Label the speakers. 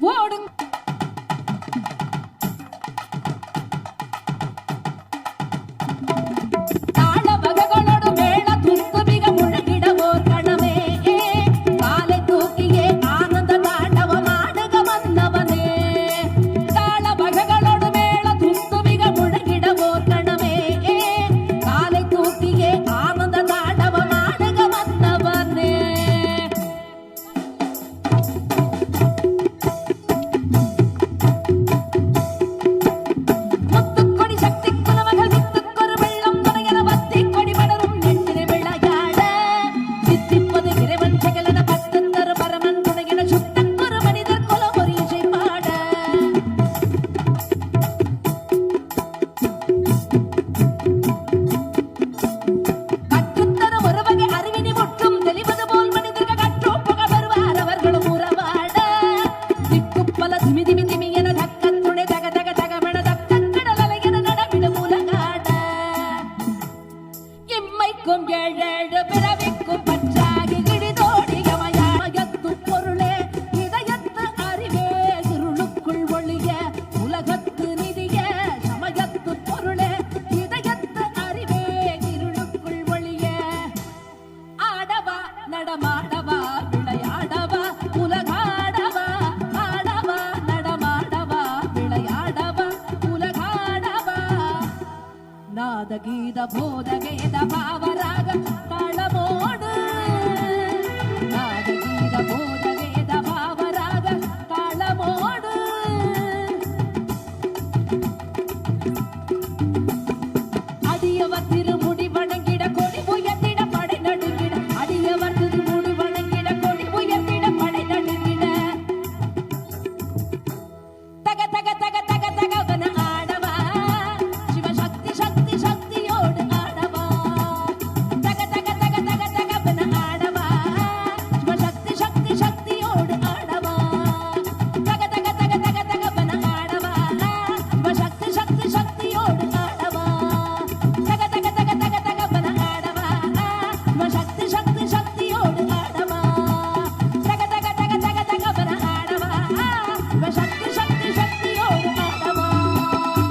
Speaker 1: What? பிறவிக்கும் ஏழேழு பிறவிக்கும் பற்ற. పాదగీత బోధగీత భావరాగ తాళమో